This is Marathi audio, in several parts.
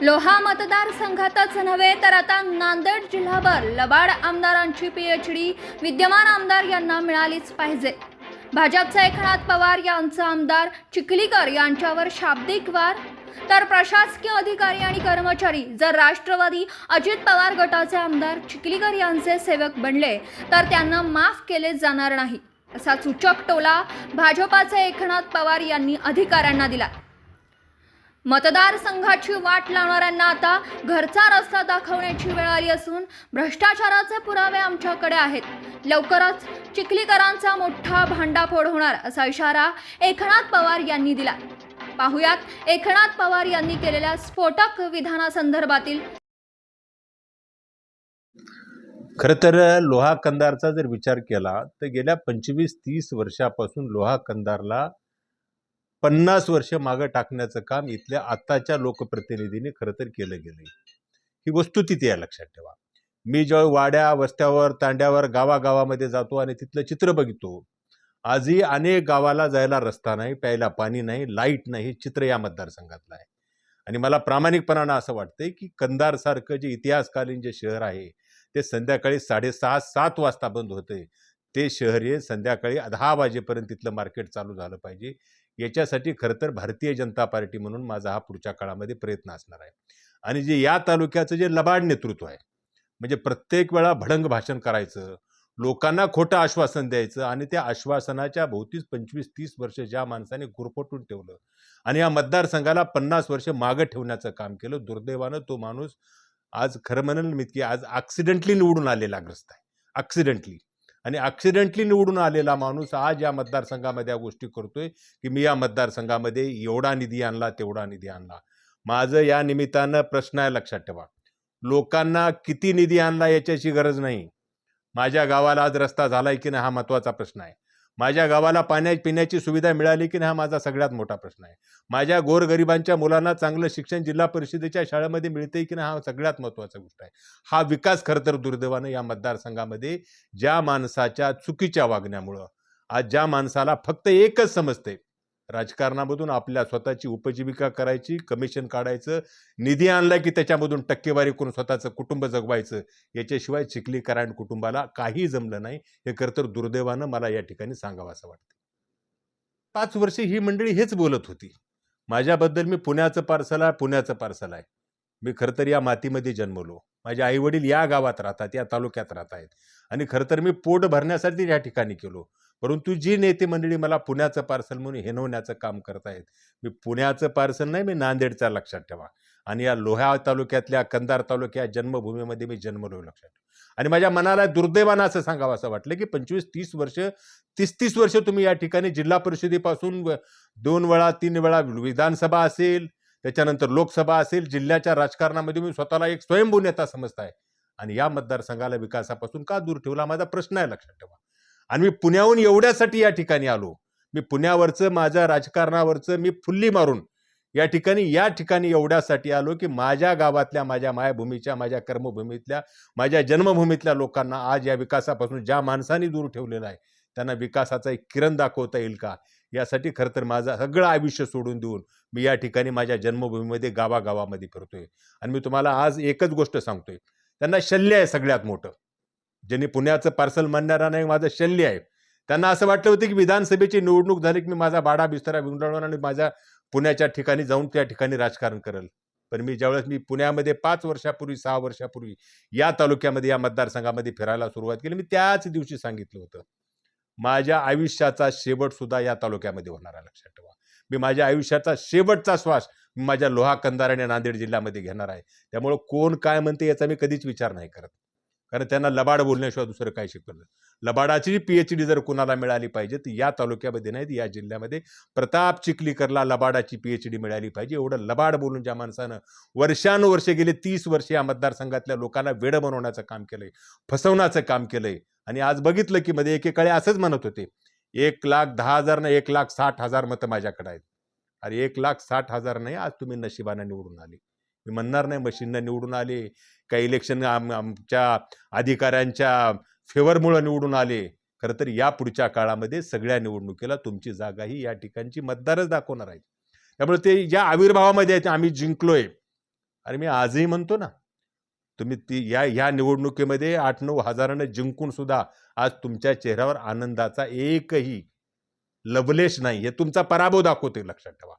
लोहा मतदारसंघातच नव्हे तर आता नांदेड जिल्हाभर लबाड आमदारांची पीएचडी विद्यमान आमदार यांना मिळालीच पाहिजे. भाजपचे एकनाथ पवार यांचा आमदार चिखलीकर यांच्यावर शाब्दिक वार. तर प्रशासकीय अधिकारी आणि कर्मचारी जर राष्ट्रवादी अजित पवार गटाचे आमदार चिखलीकर यांचे सेवक बनले तर त्यांना माफ केले जाणार नाही असा सूचक टोला भाजपाचे एकनाथ पवार यांनी अधिकाऱ्यांना दिला. मतदारसंघाची वाट लावणाऱ्यांना आता घरचा रस्ता दाखवण्याची वेळ आली असून भ्रष्टाचाराचे पुरावे आमच्याकडे आहेत. लवकरच चिखलीकरांचा मोठा भांडाफोड होणार असा इशारा एकनाथ पवार यांनी दिला. पाहुयात एकनाथ पवार यांनी केलेल्या स्फोटक विधानासंदर्भातील खरं तर लोहा कंदारचा जर विचार केला तर गेल्या पंचवीस तीस वर्षापासून लोहा कंदारला पन्नास वर्ष मागं टाकण्याचं काम इथल्या आत्ताच्या लोकप्रतिनिधींनी खरं तर केलं गेलं ही वस्तुस्थिती आहे लक्षात ठेवा. मी जेव्हा वाड्या वस्त्यावर तांड्यावर गावागावामध्ये जातो आणि तिथलं चित्र बघितो. आजही अनेक गावाला जायला रस्ता नाही प्यायला पाणी नाही लाइट नाही चित्र या मतदारसंघातलं आहे. आणि मला प्रामाणिकपणानं असं वाटतंय की कंदारसारखं जे इतिहासकालीन जे शहर आहे ते संध्याकाळी साडेसहा सात वाजता बंद होते ते शहर हे संध्याकाळी दहा वाजेपर्यंत तिथलं मार्केट चालू झालं पाहिजे. याच्यासाठी खरं तर भारतीय जनता पार्टी म्हणून माझा हा पुढच्या काळामध्ये प्रयत्न असणार आहे. आणि जे या तालुक्याचं जे लबाड नेतृत्व आहे म्हणजे प्रत्येक वेळा भडंग भाषण करायचं लोकांना खोटं आश्वासन द्यायचं आणि त्या आश्वासनाच्या भोवतीच पंचवीस तीस वर्ष ज्या माणसाने गुरफटून ठेवलं आणि या मतदारसंघाला पन्नास वर्ष मागं ठेवण्याचं काम केलं दुर्दैवानं तो माणूस आज खरं म्हणेल मी की आज ॲक्सिडेंटली निवडून आलेला ग्रस्त आहे. ॲक्सिडेंटली आणि ॲक्सिडेंटली निवडून आलेला माणूस आज या मतदारसंघामध्ये या गोष्टी करतोय की मी या मतदारसंघामध्ये एवढा निधी आणला तेवढा निधी आणला. माझं या निमित्तानं प्रश्न आहे लक्षात ठेवा. लोकांना किती निधी आणला याच्याची गरज नाही. माझ्या गावाला आज रस्ता झालाय की नाही हा महत्त्वाचा प्रश्न आहे. माझ्या गावाला पाण्या पिण्याची सुविधा मिळाली की नाही हा माझा सगळ्यात मोठा प्रश्न आहे. माझ्या गोरगरिबांच्या मुलांना चांगलं शिक्षण जिल्हा परिषदेच्या शाळेमध्ये मिळते की नाही हा सगळ्यात महत्त्वाचा गोष्ट आहे. हा विकास खरं तर दुर्दैवानं या मतदारसंघामध्ये ज्या माणसाच्या चुकीच्या वागण्यामुळं आज ज्या माणसाला फक्त एकच समजते राजकारणामधून आपल्या स्वतःची उपजीविका करायची कमिशन काढायचं निधी आणला की त्याच्यामधून टक्केवारी करून स्वतःचं कुटुंब जगवायचं याच्याशिवाय चिखलीकरायण कुटुंबाला काही जमलं नाही. हे खरं तर दुर्दैवानं मला या ठिकाणी सांगावं असं वाटतं. पाच वर्षे ही मंडळी हेच बोलत होती. माझ्याबद्दल मी पुण्याचं पार्सल आहे पुण्याचं पार्सल आहे. मी खरं तर या मातीमध्ये जन्मलो. माझे आईवडील या गावात राहतात या तालुक्यात राहत आहेत. आणि खरं तर मी पोट भरण्यासाठी या ठिकाणी केलो परंतु जी नेते मंडळी मला पुण्याचं पार्सल म्हणून हिनवण्याचं काम करतायत मी पुण्याचं पार्सल नाही मी नांदेडचा लक्षात ठेवा. आणि या लोहा तालुक्यातल्या कंदार तालुक्या जन्मभूमीमध्ये मी जन्मलो लक्षात ठेवा. आणि माझ्या मनाला दुर्दैवानं असं सांगावं असं वाटलं की पंचवीस तीस वर्ष तीस तीस वर्ष तुम्ही या ठिकाणी जिल्हा परिषदेपासून दोन वेळा तीन वेळा विधानसभा असेल त्याच्यानंतर लोकसभा असेल जिल्ह्याच्या राजकारणामध्ये मी स्वतःला एक स्वयंभू नेता समजताय. आणि या मतदारसंघाला विकासापासून का दूर ठेवला माझा प्रश्न आहे लक्षात ठेवा. आणि मी पुण्याहून एवढ्यासाठी या ठिकाणी आलो. मी पुण्यावरचं माझ्या राजकारणावरचं मी फुल्ली मारून या ठिकाणी या ठिकाणी एवढ्यासाठी आलो की माझ्या गावातल्या माझ्या मायाभूमीच्या माझ्या कर्मभूमीतल्या माझ्या जन्मभूमीतल्या लोकांना आज या विकासापासून ज्या माणसांनी दूर ठेवलेला आहे त्यांना विकासाचा एक किरण दाखवता येईल का? यासाठी खरं तर माझं सगळं आयुष्य सोडून देऊन मी या ठिकाणी माझ्या जन्मभूमीमध्ये गावागावामध्ये फिरतोय. आणि मी तुम्हाला आज एकच गोष्ट सांगतोय. त्यांना शल्य आहे सगळ्यात मोठं. ज्यांनी पुण्याचं पार्सल मानणारा नाही माझं शल्य आहे. त्यांना असं वाटलं होतं की विधानसभेची निवडणूक झाली की मी माझा बाडा बिस्तरा विंगडवणार आणि माझ्या पुण्याच्या ठिकाणी जाऊन त्या ठिकाणी राजकारण करेल. पण मी ज्यावेळेस मी पुण्यामध्ये पाच वर्षापूर्वी सहा वर्षापूर्वी या तालुक्यामध्ये या मतदारसंघामध्ये फिरायला सुरुवात केली मी त्याच दिवशी सांगितलं होतं. माझ्या आयुष्याचा शेवट सुद्धा या तालुक्यामध्ये होणार आहे लक्षात ठेवा. मी माझ्या आयुष्याचा शेवटचा श्वास माझ्या लोहा कंदार आणि नांदेड जिल्ह्यामध्ये घेणार आहे. त्यामुळं कोण काय म्हणते याचा मी कधीच विचार नाही करत. कारण त्यांना लबाड बोलण्याशिवाय दुसरं काय शिकवलं लबाडाची पी एच डी जर कुणाला मिळाली पाहिजे तर या तालुक्यामध्ये नाहीत या जिल्ह्यामध्ये प्रताप चिखलीकरला लबाडाची पी एच डी मिळाली पाहिजे. एवढं लबाड बोलून ज्या माणसानं वर्षानुवर्षे गेले तीस वर्षे या मतदारसंघातल्या लोकांना वेडं बनवण्याचं काम केलंय फसवण्याचं काम केलंय. आणि आज बघितलं की मध्ये एकेकाळी असंच म्हणत होते एक लाख दहा हजार ना एक लाख साठ हजार मतं माझ्याकडे आहेत. अरे एक लाख साठ हजार नाही आज तुम्ही नशिबानं निवडून आले. मी म्हणणार नाही मशीननं निवडून आले. काही इलेक्शन आम आमच्या अधिकाऱ्यांच्या फेवरमुळं निवडून आले. खरं तर या पुढच्या काळामध्ये सगळ्या निवडणुकीला तुमची जागा ही या ठिकाणची मतदारच दाखवणार आहे. त्यामुळे ते ज्या आविर्भावामध्ये आम्ही जिंकलोय. अरे मी आजही म्हणतो ना तुम्ही ती या ह्या निवडणुकीमध्ये आठ नऊ हजारानं जिंकून सुद्धा आज तुमच्या चेहऱ्यावर आनंदाचा एकही लवलेश नाही. हे तुमचा पराभव दाखवते लक्षात ठेवा.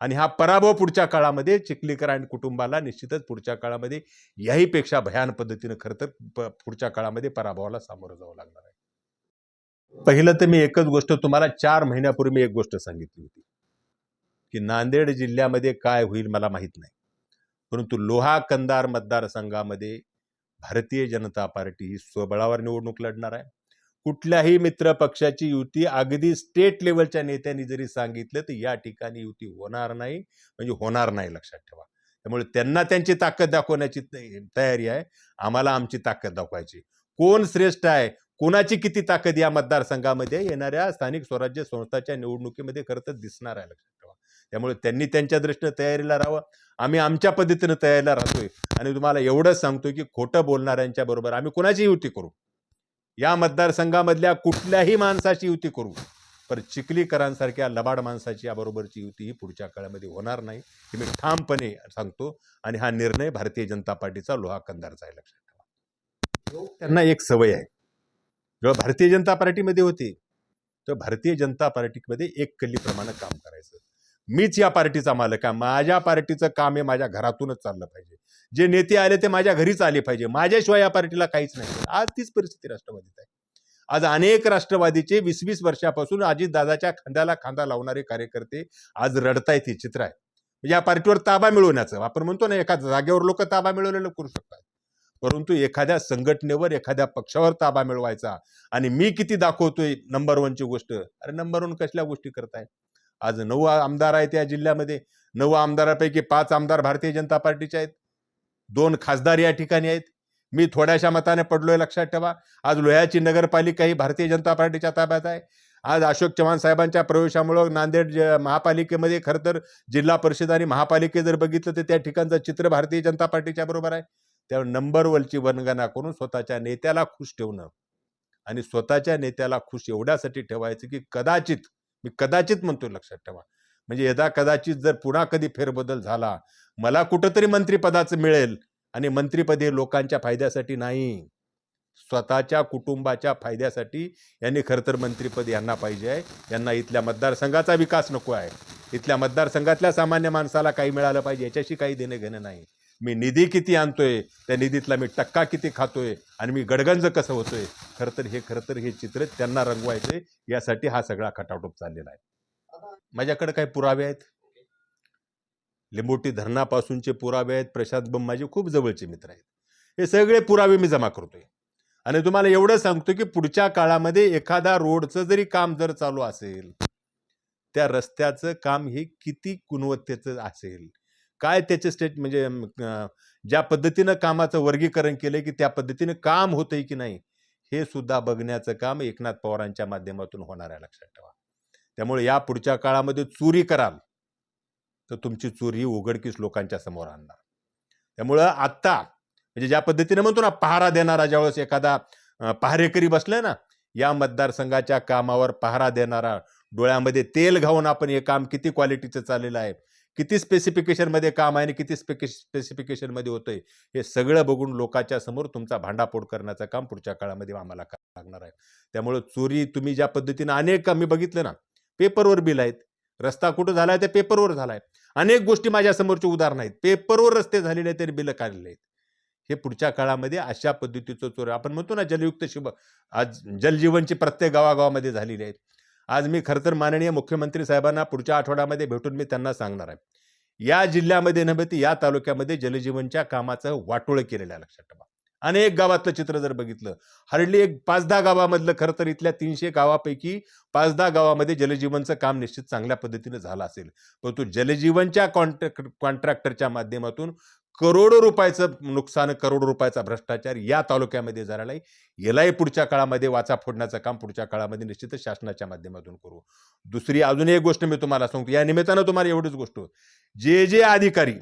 आणि हा पराभव पुढच्या काळामध्ये चिखलीकर आणि कुटुंबाला निश्चितच पुढच्या काळामध्ये याहीपेक्षा भयान पद्धतीनं खरं तर प- पुढच्या काळामध्ये पराभवाला सामोरं जावं लागणार आहे. पहिलं तर मी एकच गोष्ट तुम्हाला चार महिन्यापूर्वी मी एक गोष्ट सांगितली होती. की नांदेड जिल्ह्यामध्ये काय होईल मला माहीत नाही. परंतु लोहा कंदार मतदारसंघामध्ये भारतीय जनता पार्टी ही स्वबळावर निवडणूक लढणार आहे. कुठल्याही मित्र पक्षाची युती अगदी स्टेट लेवलच्या नेत्यांनी जरी सांगितलं तर या ठिकाणी युती होणार नाही म्हणजे होणार नाही लक्षात ठेवा. त्यामुळे त्यांना त्यांची ताकद दाखवण्याची तयारी आहे. आम्हाला आमची ताकद दाखवायची. कोण श्रेष्ठ आहे? कोणाची किती ताकद या मतदारसंघामध्ये येणाऱ्या स्थानिक स्वराज्य संस्थाच्या निवडणुकीमध्ये खरं तर दिसणार आहे लक्षात ठेवा. त्यामुळे त्यांनी त्यांच्या दृष्टीनं तयारीला राहावं. आम्ही आमच्या पद्धतीनं तयारीला राहतोय. आणि तुम्हाला एवढंच सांगतोय की खोटं बोलणाऱ्यांच्या बरोबर आम्ही कोणाची युती करू. या मतदारसंघामधल्या कुठल्याही माणसाची युती करू. पण चिखलीकरांसारख्या लबाड माणसाची याबरोबरची युती ही पुढच्या काळामध्ये होणार नाही हे मी ठामपणे सांगतो. आणि हा निर्णय भारतीय जनता पार्टीचा लोहा कंदारचा आहे लक्षात ठेवा. त्यांना एक सवय आहे. जेव्हा भारतीय जनता पार्टीमध्ये होते तर भारतीय जनता पार्टीमध्ये एक कल्लीप्रमाणे काम करायचं. मीच या पार्टीचा मालक आहे. माझ्या पार्टीचं काम हे माझ्या घरातूनच चाललं पाहिजे. जे नेते आले ते माझ्या घरीच आले पाहिजे. माझ्याशिवाय या पार्टीला काहीच नाही आज तीच परिस्थिती राष्ट्रवादीत आहे. आज अनेक राष्ट्रवादीचे वीस वीस वर्षापासून अजितदादाच्या खांद्याला खांदा लावणारे कार्यकर्ते आज रडतायत हे चित्र आहे. म्हणजे या पार्टीवर ताबा मिळवण्याचं. आपण म्हणतो ना एका जागेवर लोक ताबा मिळवलेलं करू शकतात. परंतु एखाद्या संघटनेवर एखाद्या पक्षावर ताबा मिळवायचा आणि मी किती दाखवतोय नंबर वनची गोष्ट? अरे नंबर वन कसल्या गोष्टी करताय? आज नऊ आमदार आहेत या जिल्ह्यामध्ये. नऊ आमदारापैकी पाच आमदार भारतीय जनता पार्टीचे आहेत. दोन खासदार या ठिकाणी आहेत. मी थोड्याशा मताने पडलोय लक्षात ठेवा. आज लोह्याची नगरपालिका ही भारतीय जनता पार्टीच्या ताब्यात आहे. आज अशोक चव्हाण साहेबांच्या प्रवेशामुळं नांदेड ज- महापालिकेमध्ये खरं तर जिल्हा परिषद आणि महापालिके जर बघितलं तर त्या ठिकाणचं चित्र भारतीय जनता पार्टीच्या बरोबर आहे. त्यामुळे नंबरवरची वनगणना करून स्वतःच्या नेत्याला खुश ठेवणं आणि स्वतःच्या नेत्याला खुश एवढ्यासाठी ठेवायचं की कदाचित मी कदाचित म्हणतो लक्षात ठेवा. म्हणजे यदा कदाचित जर पुन्हा कधी फेरबदल झाला मला कुठंतरी मंत्रिपदाचं मिळेल आणि मंत्रिपद हे लोकांच्या फायद्यासाठी नाही. स्वतःच्या कुटुंबाच्या फायद्यासाठी यांनी खरं तर मंत्रिपद यांना पाहिजे आहे. यांना इथल्या मतदारसंघाचा विकास नको आहे. इथल्या मतदारसंघातल्या सामान्य माणसाला काही मिळालं पाहिजे याच्याशी काही देणं घेणं नाही. मी निधी किती आणतोय त्या निधीतला मी टक्का किती खातोय आणि मी गडगंज कसं होतोय? खरं तर हे खरं तर हे चित्र त्यांना रंगवायचे यासाठी हा सगळा खटाटोप चाललेला आहे. माझ्याकडे काही पुरावे आहेत? लिंबोटी धरणापासूनचे पुरावे आहेत. प्रशांत बम माझे खूप जवळचे मित्र आहेत. हे सगळे पुरावे मी जमा करतोय. आणि तुम्हाला एवढं सांगतो की पुढच्या काळामध्ये एखादा रोडचं जरी काम जर चालू असेल त्या रस्त्याचं काम हे किती गुणवत्तेचं असेल? काय त्याचे स्टेट म्हणजे ज्या पद्धतीनं कामाचं वर्गीकरण केलंय की त्या पद्धतीनं काम होतंय की नाही हे सुद्धा बघण्याचं काम एकनाथ पवारांच्या माध्यमातून होणार आहे लक्षात ठेवा. त्यामुळे या पुढच्या काळामध्ये चोरी कराल तर तुमची चोरी उघडकीस लोकांच्या समोर आणणार. त्यामुळं आत्ता म्हणजे ज्या पद्धतीने म्हणतो ना पहारा देणारा ज्यावेळेस एखादा पहारेकरी बसलाय ना या मतदारसंघाच्या कामावर पहारा देणारा डोळ्यामध्ये तेल घाऊन आपण हे काम किती क्वालिटीचं चाललेलं आहे किती स्पेसिफिकेशनमध्ये काम आहे आणि किती स्पेके स्पेसिफिकेशनमध्ये होतंय हे सगळं बघून लोकांच्या समोर तुमचा भांडाफोड करण्याचं काम पुढच्या काळामध्ये आम्हाला करावं लागणार आहे. त्यामुळं चोरी तुम्ही ज्या पद्धतीनं अनेक मी बघितलं ना पेपरवर बिल आहेत. रस्ता कुठं झाला आहे ते पेपरवर झाला आहे अनेक गोष्टी माझ्या समोरची उदाहरणं आहेत. पेपरवर रस्ते झालेले आहेत तरी बिलं काढलेले आहेत. हे पुढच्या काळामध्ये अशा पद्धतीचं चोर आपण म्हणतो ना जलयुक्त शुभ आज जलजीवनची प्रत्येक गावागावामध्ये झालेली आहेत. आज मी खरं तर माननीय मुख्यमंत्री साहेबांना पुढच्या आठवड्यामध्ये भेटून मी त्यांना सांगणार आहे. या जिल्ह्यामध्ये नव्हे या तालुक्यामध्ये जलजीवनच्या कामाचं वाटोळं केलेलं आहे लक्षात ठेवा. अनेक गावातलं चित्र जर बघितलं हार्डली एक पाच दहा गावामधलं खरं तर इथल्या तीनशे गावापैकी पाच दहा गावामध्ये जलजीवनचं काम निश्चित चांगल्या पद्धतीनं झालं असेल. परंतु जलजीवनच्या कॉन्ट्रॅक्ट कॉन्ट्रॅक्टरच्या माध्यमातून करोडो रुपयाचं नुकसान करोडो रुपयाचा भ्रष्टाचार या तालुक्यामध्ये झालेला आहे. यालाही पुढच्या काळामध्ये वाचा फोडण्याचं काम पुढच्या काळामध्ये निश्चितच शासनाच्या माध्यमातून करू. दुसरी अजून एक गोष्ट मी तुम्हाला सांगतो. या निमित्तानं तुम्हाला एवढीच गोष्ट जे जे अधिकारी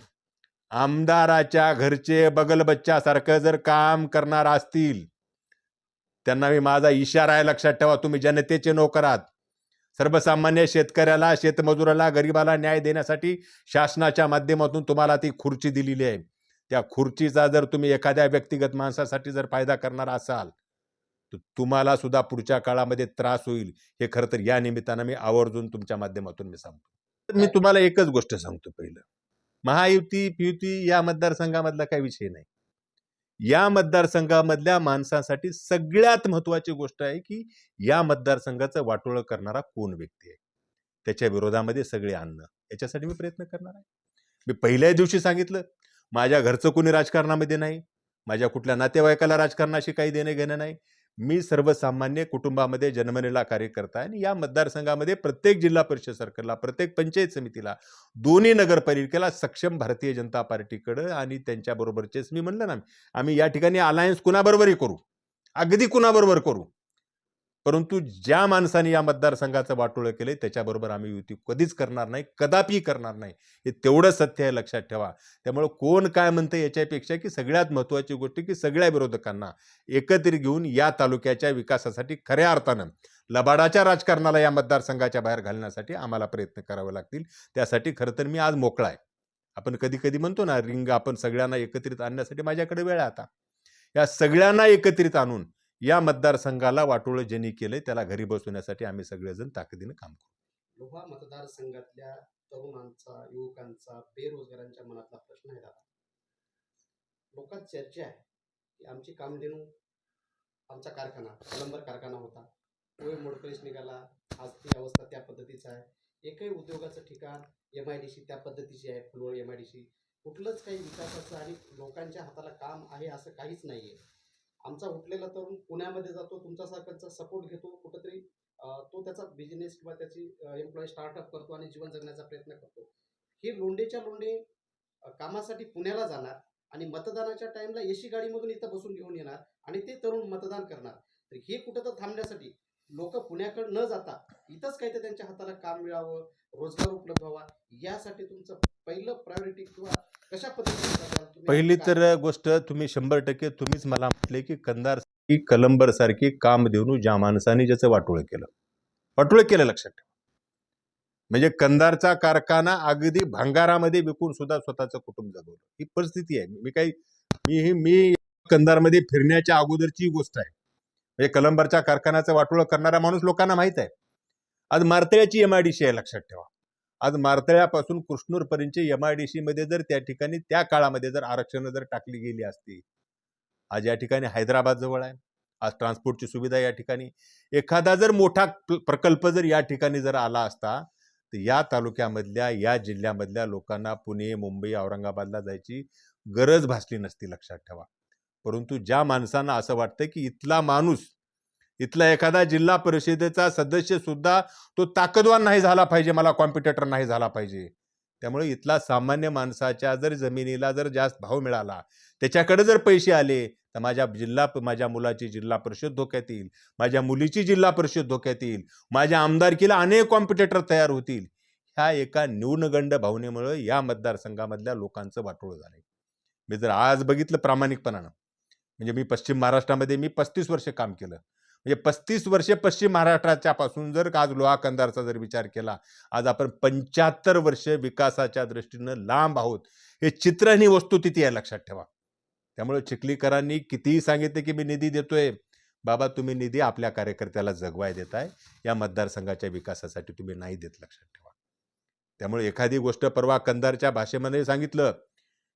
आमदाराच्या घरचे बगल बच्च्यासारखं जर काम करणार असतील त्यांना मी माझा इशारा आहे लक्षात ठेवा तुम्ही जनतेचे नोकर आहात. सर्वसामान्य शेतकऱ्याला शेतमजुराला गरिबाला न्याय देण्यासाठी शासनाच्या माध्यमातून तुम्हाला ती खुर्ची दिलेली आहे. त्या खुर्चीचा जर तुम्ही एखाद्या व्यक्तिगत माणसासाठी जर फायदा करणार असाल तर तुम्हाला सुद्धा पुढच्या काळामध्ये त्रास होईल. हे खरं तर या निमित्तानं मी आवर्जून तुमच्या माध्यमातून मी सांगतो. तर मी तुम्हाला एकच गोष्ट सांगतो पहिलं. महायुती पियुती या मतदारसंघामधला काही विषय नाही. या मतदारसंघामधल्या माणसांसाठी सगळ्यात महत्वाची गोष्ट आहे की या मतदारसंघाचं वाटोळं करणारा कोण व्यक्ती आहे? त्याच्या विरोधामध्ये सगळे आणणं याच्यासाठी मी प्रयत्न करणार आहे. मी पहिल्या दिवशी सांगितलं माझ्या घरचं कोणी राजकारणामध्ये नाही माझ्या कुठल्या नातेवाईकाला राजकारणाशी काही देणं घेणं नाही मी सर्वसामान्य कुटुंबामध्ये जन्मलेला कार्यकर्ता आहे आणि या मतदारसंघामध्ये प्रत्येक जिल्हा परिषद सर्कलला प्रत्येक पंचायत समितीला दोन्ही नगरपालिकेला सक्षम भारतीय जनता पार्टीकडं आणि त्यांच्याबरोबरचेच मी म्हणलं ना आम्ही या ठिकाणी अलायन्स कुणाबरोबरही करू? अगदी कुणाबरोबर करू? परंतु ज्या माणसाने या मतदारसंघाचं वाटोळं केलंय त्याच्याबरोबर आम्ही युती कधीच करणार नाही कदापि करणार नाही. हे तेवढं सत्य आहे लक्षात ठेवा. त्यामुळं कोण काय म्हणतं याच्यापेक्षा की सगळ्यात महत्त्वाची गोष्ट की सगळ्या विरोधकांना एकत्रित घेऊन या तालुक्याच्या विकासासाठी खऱ्या अर्थानं लबाडाच्या राजकारणाला या मतदारसंघाच्या बाहेर घालण्यासाठी आम्हाला प्रयत्न करावे लागतील. त्यासाठी खरं तर मी आज मोकळा आहे. आपण कधी कधी म्हणतो ना रिंग आपण सगळ्यांना एकत्रित आणण्यासाठी माझ्याकडे वेळ आहे आता. या सगळ्यांना एकत्रित आणून या मतदारसंघाला वाटोळं ज्यांनी केलंय त्याला घरी बसवण्यासाठी आम्ही सगळेजण ताकदीनं काम करू. लोहा मतदारसंघातल्या तरुणांचा युवकांचा बेरोजगारांच्या मनातला प्रश्न आहे दादा. लोकात चर्चा आहे की आमची कामधेनू आमचा कारखाना कलंबर कारखाना होता. पोहे मोडकळीस निघाला. आज ती अवस्था त्या पद्धतीचा आहे. एकही उद्योगाचं ठिकाण एम आय डी सी त्या पद्धतीची आहे Phulwal M I D C कुठलंच काही विकासाचं आणि लोकांच्या हाताला काम आहे असं काहीच नाही आहे आमचा उठलेला तरुण पुण्यामध्ये जातो तुमच्यासारख्यांचा सपोर्ट घेतो कुठंतरी तो त्याचा बिझनेस किंवा त्याची एम्प्लॉई स्टार्टअप करतो आणि जीवन जगण्याचा प्रयत्न करतो. हे लोंडेच्या लोंडे कामासाठी पुण्याला जाणार आणि मतदानाच्या टाइमला एसी गाडीमधून इथं बसून घेऊन येणार आणि ते तरुण मतदान करणार. तर हे कुठं तर थांबण्यासाठी लोक पुण्याकडे न जाता इथंच काहीतरी त्यांच्या हाताला काम मिळावं रोजगार उपलब्ध व्हावा यासाठी तुमचं पहिलं प्रायोरिटी किंवा कशा पद्धतीने? पहिली तर गोष्ट तुम्ही शंभर टक्के तुम्हीच मला म्हटले की कंदार सारखी कलंबर सारखी काम देऊन ज्या माणसाने ज्याचं वाटोळं केलं. वाटोळं केलं लक्षात ठेवा. म्हणजे कंदारचा कारखाना अगदी भंगारामध्ये विकून सुद्धा स्वतःचं कुटुंब जगवलं. ही परिस्थिती आहे. मी काही मी ही मी कंदारमध्ये फिरण्याच्या अगोदरची गोष्ट आहे. म्हणजे कलंबरच्या कारखान्याचं वाटोळं करणारा माणूस लोकांना माहीत आहे. आज मारतळ्याची एम आय डी सी आहे लक्षात ठेवा. आज मारतळ्यापासून कृष्णूरपर्यंतची एम आय डी सीमध्ये जर त्या ठिकाणी त्या काळामध्ये जर आरक्षणं जर टाकली गेली असती आज या ठिकाणी हैदराबाद जवळ आहे. आज ट्रान्सपोर्टची सुविधा या ठिकाणी. एखादा जर मोठा प्र- प्रकल्प जर या ठिकाणी जर आला असता तर या तालुक्यामधल्या या जिल्ह्यामधल्या लोकांना पुणे मुंबई औरंगाबादला जायची गरज भासली नसती लक्षात ठेवा. परंतु ज्या माणसांना असं वाटतं की इथला माणूस इथला एखादा जिल्हा परिषदेचा सदस्य सुद्धा तो ताकदवान नाही झाला पाहिजे मला कॉम्पिटेटर नाही झाला पाहिजे. त्यामुळे इथला सामान्य माणसाच्या जर जमिनीला जर जास्त भाव मिळाला त्याच्याकडे जर पैसे आले तर माझ्या जिल्हा माझ्या मुलाची जिल्हा परिषद धोक्यात येईल माझ्या मुलीची जिल्हा परिषद धोक्यात येईल माझ्या आमदारकीला अनेक कॉम्पिटेटर तयार होतील. ह्या एका न्यूनगंड भावनेमुळे या मतदारसंघामधल्या लोकांचं वाटोळ झालंय. मी जर आज बघितलं प्रामाणिकपणानं म्हणजे मी पश्चिम महाराष्ट्रामध्ये मी पस्तीस वर्ष काम केलं. म्हणजे पस्तीस वर्षे पश्चिम महाराष्ट्राच्या पासून जर आज लोहा कंदारचा जर विचार केला आज आपण पंच्याहत्तर वर्ष विकासाच्या दृष्टीनं लांब आहोत. हे चित्र आणि वस्तुस्थिती आहे लक्षात ठेवा. त्यामुळे चिखलीकरांनी कितीही सांगितलं की मी निधी देतोय. बाबा तुम्ही निधी आपल्या कार्यकर्त्याला जगवाय देताय. या मतदारसंघाच्या विकासासाठी तुम्ही नाही देत लक्षात ठेवा. त्यामुळे एखादी गोष्ट परवा कंदारच्या भाषेमध्ये सांगितलं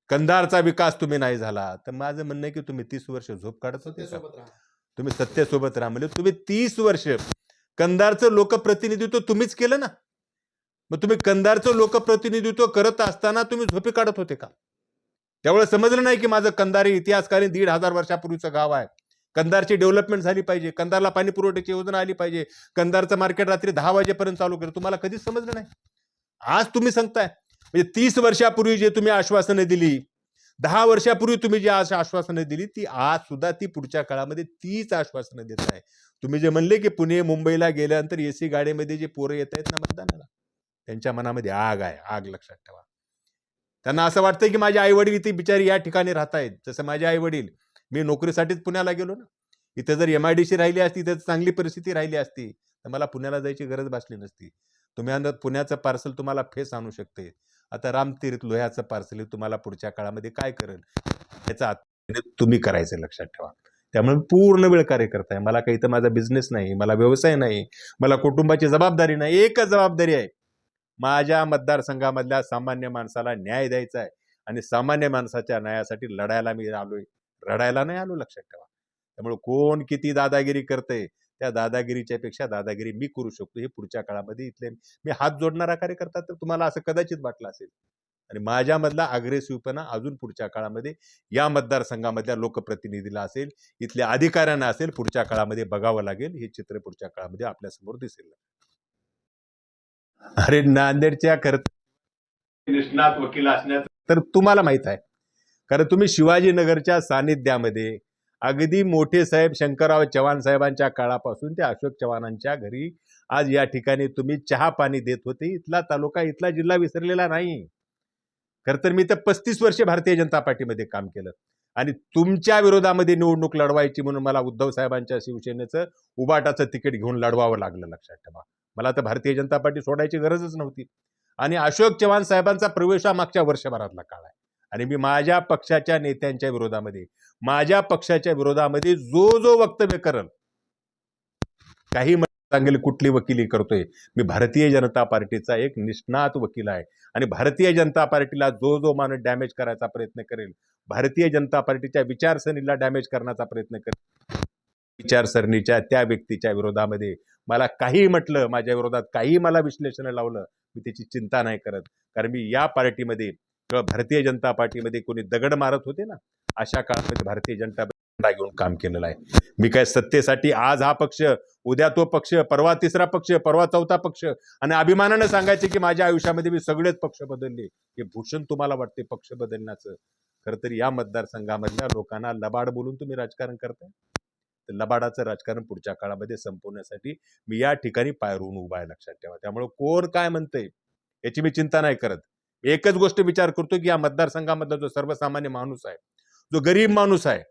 कंदारचा विकास तुम्ही नाही झाला. तर माझं म्हणणं आहे की तुम्ही तीस वर्ष झोप काढत होते तुम्ही सत्तेसोबत राहा तुम्ही तीस वर्ष कंदारचं लोकप्रतिनिधित्व तुम्हीच केलं ना? मग तुम्ही कंदारचं लोकप्रतिनिधित्व करत असताना तुम्ही झोपी काढत होते का? त्यामुळे समजलं नाही की माझं कंदार हे इतिहासकालीन दीड हजार वर्षापूर्वीचं गाव आहे. कंदारची डेव्हलपमेंट झाली पाहिजे कंदारला पाणी पुरवठ्याची योजना आली पाहिजे कंदारचं मार्केट रात्री दहा वाजेपर्यंत चालू केलं. तुम्हाला कधीच समजलं नाही. आज तुम्ही सांगताय. म्हणजे तीस वर्षापूर्वी जे तुम्ही आश्वासनं दिली दहा वर्षापूर्वी तुम्ही जी आज आश्वासनं दिली ती आज सुद्धा ती पुढच्या काळामध्ये तीच आश्वासनं देत आहे. तुम्ही जे म्हणले की पुणे मुंबईला गेल्यानंतर एसी गाडीमध्ये जे पोरं येत आहेत ना मतदानाला त्यांच्या मनामध्ये आग आहे आग लक्षात ठेवा. त्यांना असं वाटतं की माझे आई वडील इथे बिचारी या ठिकाणी राहत आहेत. जसं माझे आई वडील मी नोकरीसाठीच पुण्याला गेलो ना. इथे जर एम आय डी सी राहिली असती तर चांगली परिस्थिती राहिली असती तर मला पुण्याला जायची गरज भासली नसती. तुम्ही आणत पुण्याचं पार्सल तुम्हाला फेस आणू शकते. आता रामतीर्थ लोह्याचं पार्सल तुम्हाला पुढच्या काळामध्ये काय करेल? याचा तुम्ही करायचं लक्षात ठेवा. त्यामुळे पूर्ण वेळ कार्यकर्ता आहे. मला काही तर माझा बिझनेस नाही मला व्यवसाय नाही मला कुटुंबाची जबाबदारी नाही एकच जबाबदारी आहे. माझ्या मतदारसंघामधल्या सामान्य माणसाला न्याय द्यायचा आहे आणि सामान्य माणसाच्या न्यायासाठी लढायला मी आलोय. रडायला नाही आलो लक्षात ठेवा. त्यामुळे कोण किती दादागिरी करते त्या दादागिरीच्या पेक्षा दादागिरी मी करू शकतो हे पुढच्या काळामध्ये इथले मी हात जोडणारा कार्यकर्ता तर तुम्हाला असं कदाचित वाटलं असेल. आणि माझ्यामधला अग्रेसिव्हपणा अजून पुढच्या काळामध्ये या मतदारसंघामधल्या लोकप्रतिनिधीला असेल इथल्या अधिकाऱ्यांना असेल पुढच्या काळामध्ये बघावं लागेल हे चित्र पुढच्या काळामध्ये आपल्यासमोर दिसेल. अरे नांदेडच्या निष्णात वकील असण्याचं तर तुम्हाला माहीत आहे. कारण तुम्ही शिवाजीनगरच्या सानिध्यामध्ये अगदी मोठे साहेब शंकरराव चव्हाण साहेबांच्या काळापासून ते अशोक चव्हाणांच्या घरी. आज या ठिकाणी तुम्ही चहा पाणी देत होते. इथला तालुका इथला जिल्हा विसरलेला नाही. खरं तर मी तर पस्तीस वर्षे भारतीय जनता पार्टीमध्ये काम केलं. आणि तुमच्या विरोधामध्ये निवडणूक लढवायची म्हणून मला उद्धव साहेबांच्या शिवसेनेचं उबाटाचं तिकीट घेऊन लढवावं लागलं लक्षात ठेवा. मला तर भारतीय जनता पार्टी सोडायची गरजच नव्हती. आणि अशोक चव्हाण साहेबांचा प्रवेश हा मागच्या वर्षभरातला काळ आहे. आणि मी माझ्या पक्षाच्या नेत्यांच्या विरोधामध्ये माझ्या पक्षाच्या विरोधामध्ये जो जो वक्तव्य करल काही सांगेल कुठली वकिली करतोय. मी भारतीय जनता पार्टीचा एक निष्णात वकील आहे. आणि भारतीय जनता पार्टीला जो जो माणूस डॅमेज करायचा प्रयत्न करेल भारतीय जनता पार्टीच्या विचारसरणीला डॅमेज करण्याचा प्रयत्न करेल विचारसरणीच्या त्या व्यक्तीच्या विरोधामध्ये मला काही म्हटलं माझ्या विरोधात काही मला विश्लेषण लावलं मी त्याची चिंता नाही करत. कारण मी या पार्टीमध्ये किंवा भारतीय जनता पार्टीमध्ये कोणी दगड मारत होते ना अशा काळामध्ये भारतीय जनता पार्टी घेऊन काम केलेलं आहे. मी काय सत्तेसाठी आज हा पक्ष उद्या तो पक्ष परवा तिसरा पक्ष परवा चौथा पक्ष आणि अभिमानानं सांगायचे की माझ्या आयुष्यामध्ये मी सगळेच पक्ष बदलले. हे भूषण तुम्हाला वाटते पक्ष बदलण्याचं? खरं तर या मतदारसंघामधल्या लोकांना लबाड बोलून तुम्ही राजकारण करताय? तर लबाडाचं राजकारण पुढच्या काळामध्ये संपवण्यासाठी मी या ठिकाणी पायरून उभा आहे लक्षात ठेवा. त्यामुळे कोण काय म्हणतंय याची मी चिंता नाही करत. एकच गोष्ट विचार करतो की या मतदारसंघामधला जो सर्वसामान्य माणूस आहे जो गरीब माणूस आहे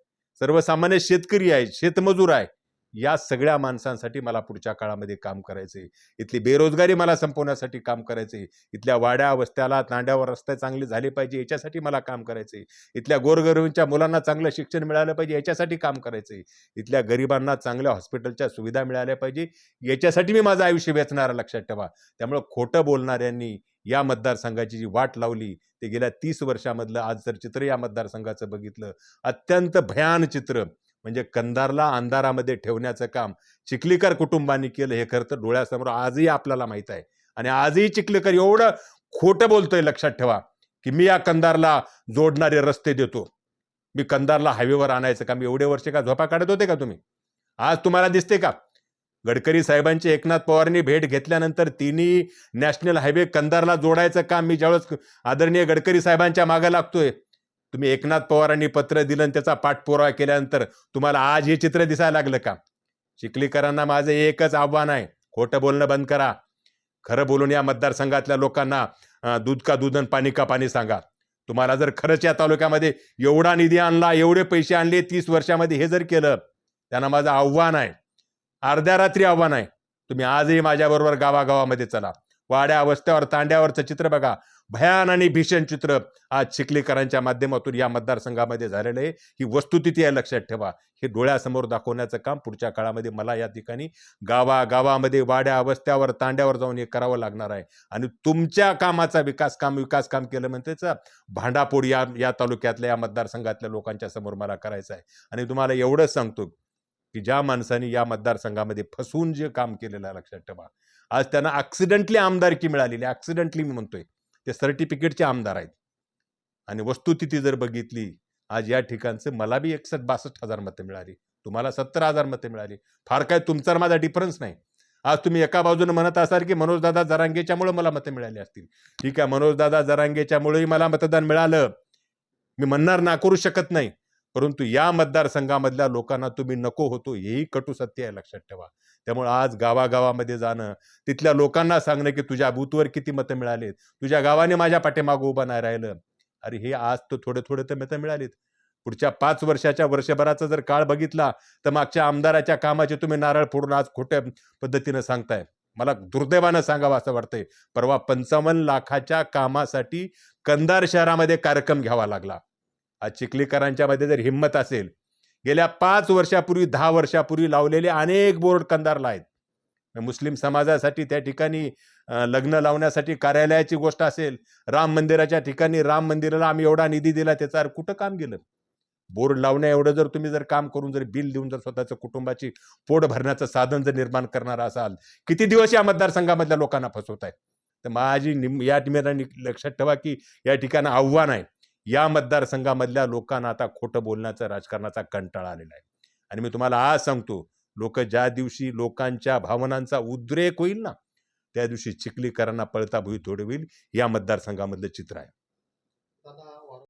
सर्वसामान्य शेतकरी आहे शेतमजूर आहे या सगळ्या माणसांसाठी मला पुढच्या काळामध्ये काम करायचंय. इथली बेरोजगारी मला संपवण्यासाठी काम करायचंय. इथल्या वाड्या वस्त्याला तांड्यावर रस्ते चांगले झाले पाहिजे याच्यासाठी मला काम करायचंय. इथल्या गोरगरिबांच्या मुलांना चांगलं शिक्षण मिळालं पाहिजे याच्यासाठी काम करायचंय. इथल्या गरिबांना चांगल्या हॉस्पिटलच्या सुविधा मिळाल्या पाहिजे याच्यासाठी मी माझं आयुष्य वेचणारा लक्षात ठेवा. त्यामुळं खोटं बोलणाऱ्यांनी या मतदारसंघाची जी वाट लावली ते गेल्या तीस वर्षामधलं आज जर चित्र या मतदारसंघाचं बघितलं अत्यंत भयान चित्र. म्हणजे कंधारला अंधारामध्ये ठेवण्याचं काम. चिखलीकर कुटुंबांनी केलं हे खरं तर डोळ्यासमोर आजही आपल्याला माहीत आहे. आणि आजही चिखलीकर एवढं खोटं बोलतोय लक्षात ठेवा की मी या कंधारला जोडणारे रस्ते देतो. मी कंधारला हायवेवर आणायचं काम मी एवढे वर्ष का झोपा काढत होते का तुम्ही? आज तुम्हाला दिसते का? गडकरी साहेबांची एकनाथ पवारांनी भेट घेतल्यानंतर तिन्ही नॅशनल हायवे कंधारला जोडायचं काम मी ज्यावेळेस आदरणीय गडकरी साहेबांच्या मागे लागतोय तुम्ही एकनाथ पवारांनी पत्र दिलं आणि त्याचा पाठपुरावा केल्यानंतर तुम्हाला आज हे चित्र दिसायला लागलं का? चिखलीकरांना माझं एकच आव्हान आहे. खोटं बोलणं बंद करा. खरं बोलून या मतदारसंघातल्या लोकांना दूध का दूध आणि पाणी का पाणी सांगा. तुम्हाला जर खरंच या तालुक्यामध्ये एवढा निधी आणला एवढे पैसे आणले तीस वर्षामध्ये हे जर केलं त्यांना माझं आव्हान आहे. अर्ध्या रात्री आव्हान आहे. तुम्ही आजही माझ्याबरोबर गावागावामध्ये चला. वाड्या वस्त्यावर तांड्यावरचं चित्र बघा. भयान आणि भीषण चित्र आज चिखलीकरांच्या माध्यमातून या मतदारसंघामध्ये झालेलं आहे. ही वस्तुस्थिती आहे लक्षात ठेवा. हे डोळ्यासमोर दाखवण्याचं काम पुढच्या काळामध्ये मला या ठिकाणी गावा गावामध्ये वाड्या वस्त्यावर तांड्यावर जाऊन हे करावं लागणार आहे. आणि तुमच्या कामाचा विकास काम विकास काम केलं म्हणजे भांडापूर भांडापोड या या तालुक्यातल्या या मतदारसंघातल्या लोकांच्या समोर मला करायचं आहे. आणि तुम्हाला एवढंच सांगतो की ज्या माणसाने या मतदारसंघामध्ये फसवून जे काम केलेलं आहे लक्षात ठेवा. आज त्यांना ॲक्सिडेंटली आमदारकी मिळालेली ॲक्सिडेंटली मी म्हणतोय. ते सर्टिफिकेटचे आमदार आहेत. आणि वस्तुस्थिती जर बघितली आज या ठिकाणचं मला बी एकसष्ट बासष्ट हजार मतं मिळाली. तुम्हाला सत्तर हजार मतं मिळाली. फार काय तुमचा माझा डिफरन्स नाही. आज तुम्ही एका बाजूने म्हणत असाल की मनोजदादा जरांगेच्यामुळे मला मतं मिळाली असतील. ठीक आहे मनोजदादा जरांगेच्यामुळेही मला मतदान मिळालं. मी म्हणणार नाकारू शकत नाही. परंतु या मतदारसंघामधल्या लोकांना तुम्ही नको होतो हेही कटू सत्य आहे लक्षात ठेवा. त्यामुळे आज गावागावामध्ये जाणं तिथल्या लोकांना सांगणं की तुझ्या बूथवर किती मतं मिळालीत तुझ्या गावाने माझ्या पाठीमागं उभं नाही राहिलं. अरे हे आज तर थोडे थोडे तर मतं मिळालीत. पुढच्या पाच वर्षाच्या वर्षभराचा जर काळ बघितला तर मागच्या आमदाराच्या कामाचे तुम्ही नारळ फोडून आज खोट्या पद्धतीनं सांगताय. मला दुर्दैवानं सांगावं असं वाटतंय. परवा पंचावन्न लाखाच्या कामासाठी कंधार शहरामध्ये कार्यक्रम घ्यावा लागला. आज चिखलीकरांच्या मध्ये जर हिंमत असेल गेल्या पाच वर्षापूर्वी दहा वर्षापूर्वी लावलेले अनेक बोर्ड कंधारला आहेत. मुस्लिम समाजासाठी त्या ठिकाणी लग्न लावण्यासाठी कार्यालयाची गोष्ट असेल राम मंदिराच्या ठिकाणी राम मंदिराला आम्ही एवढा निधी दिला त्याचा कुठं काम गेलं? बोर्ड लावण्या एवढं जर तुम्ही जर काम करून जर बिल देऊन जर स्वतःचं कुटुंबाची पोट भरण्याचं साधन जर निर्माण करणार असाल किती दिवस या मतदारसंघामधल्या लोकांना फसवत आहे तर माझी निम या ठिकाणी लक्षात ठेवा की या ठिकाणी आव्हान आहे. या मतदारसंघामधल्या लोकांना आता खोटं बोलण्याचा राजकारणाचा कंटाळा आलेला आहे. आणि मी तुम्हाला आज सांगतो लोक ज्या दिवशी लोकांच्या भावनांचा उद्रेक होईल ना त्या दिवशी चिखलीकरांना पळता भुई थोडी होईल या मतदारसंघामधलं चित्र आहे.